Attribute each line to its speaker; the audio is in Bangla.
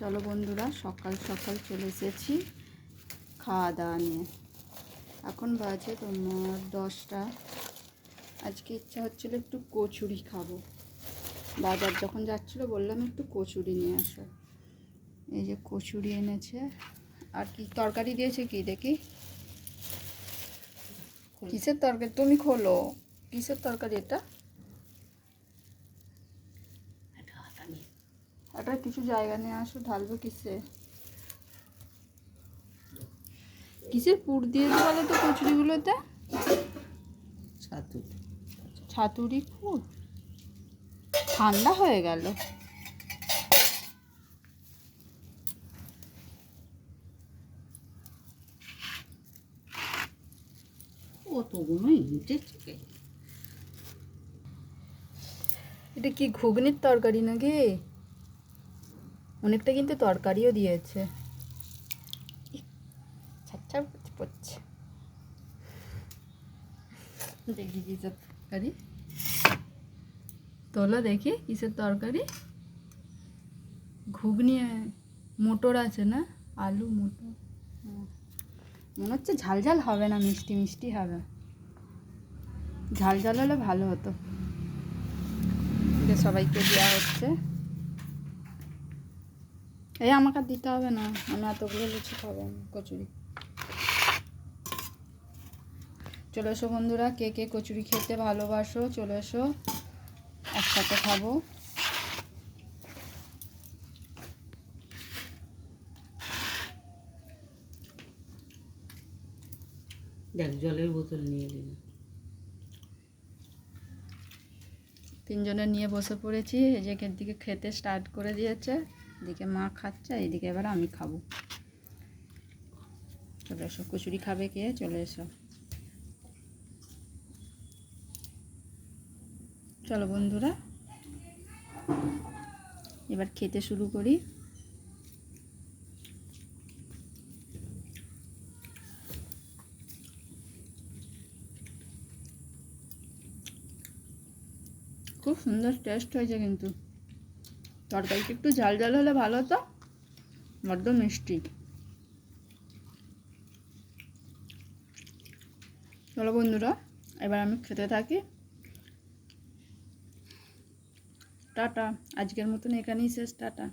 Speaker 1: চলো বন্ধুরা, সকাল সকাল চলে এসেছি খাওয়া দাওয়া নিয়ে। এখন বাজে তোমার দশটা। আজকে ইচ্ছা হচ্ছিল একটু কচুরি খাব। বাজার যখন যাচ্ছিল বললাম একটু কচুরি নিয়ে আসো। এই যে কচুরি এনেছে। আর কি, তরকারি দিয়েছে কি দেখি? কিসের তরকারি? তুমি খোলো। কিসের তরকারি এটা? একটা কিছু জায়গা নিয়ে আসো ঢালবো কিসে? কিসের পুর দিয়েছে বলো তো কচুরিগুলোতে?
Speaker 2: ছাতু।
Speaker 1: ছাতুরি পুর? ঠান্ডা হয়ে গেল।
Speaker 2: ইটে
Speaker 1: এটা কি ঘুগনির তরকারি নাকি? অনেকটা কিন্তু তরকারিও দিয়েছে। ছাচ্ছা পড়ছে দেখি কিসের তরকারি। তোলো দেখি কিসের তরকারি। ঘুগনি মোটর আছে না? আলু মোটর। মনে হচ্ছে ঝাল ঝাল হবে না মিষ্টি মিষ্টি হবে। ঝাল ঝাল হলে ভালো হতো। সবাইকে দেওয়া হচ্ছে। এই আমাকে দিতে হবে না। আমি এতগুলো লুচি খাব কচুরি। চলে এসো বন্ধুরা কে কে কচুরি খেতে ভালোবাসো চলে এসো। একসাথে খাব।
Speaker 2: দেখ জলের বোতল নিয়ে নিন
Speaker 1: তিনজনে নিয়ে বসে পড়েছি এই যে দিকে খেতে স্টার্ট করে দিয়েছে। এদিকে মা খাচ্ছে এদিকে এবার আমি খাব। চলে এসো, কচুরি খাবে কে? চলে এসো। চলো বন্ধুরা, এবার খেতে শুরু করি। খুব সুন্দর টেস্ট হয়েছে কিন্তু। তরকারিটা একটু ঝাল ঝাল হলে ভালো হতো। বড্ড মিষ্টি। চলো বন্ধুরা, এবার আমি খেতে থাকি। টাটা, আজকের মতন এখানেই শেষ, টাটা।